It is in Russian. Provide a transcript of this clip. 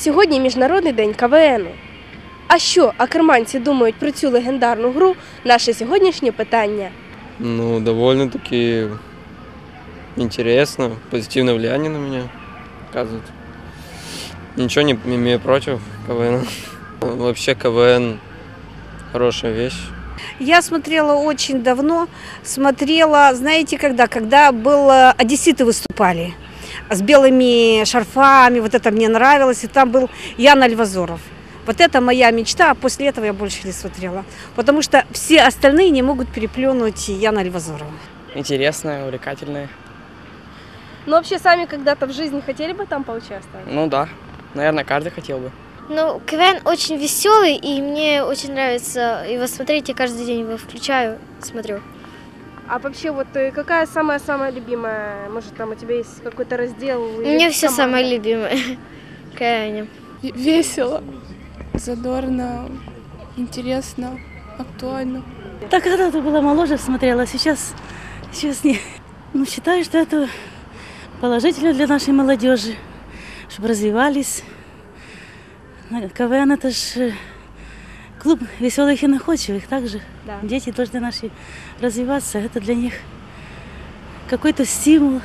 Сьогодні міжнародний день КВН. А що акерманці думають про цю легендарну гру? Наше сьогоднішнє питання. Ну, довольно-таки интересно, позитивное влияние на меня оказывает. Ничего не имею против КВН. Вообще КВН хорошая вещь. Я смотрела очень давно, смотрела, знаете, когда? Когда был, э, одесситы выступали с белыми шарфами, вот это мне нравилось, и там был Ян Альвазоров. Вот это моя мечта, а после этого я больше не смотрела. Потому что все остальные не могут переплюнуть Яна Альвазорова. Интересная, увлекательная. Ну, вообще, сами когда-то в жизни хотели бы там поучаствовать? Ну да, наверное, каждый хотел бы. Ну, КВН очень веселый, и мне очень нравится его смотреть. Я каждый день его включаю, смотрю. А вообще, вот э, какая самая-самая любимая? Может, там у тебя есть какой-то раздел? У меня все команда? самое любимое. КВН. Весело, задорно, интересно, актуально. Так когда-то была моложе, смотрела, сейчас, сейчас не. Ну, считаю, что это положительно для нашей молодежи, чтобы развивались. КВН это же клуб веселых и находчивых. Также Да. дети должны наши развиваться. Это для них какой-то стимул.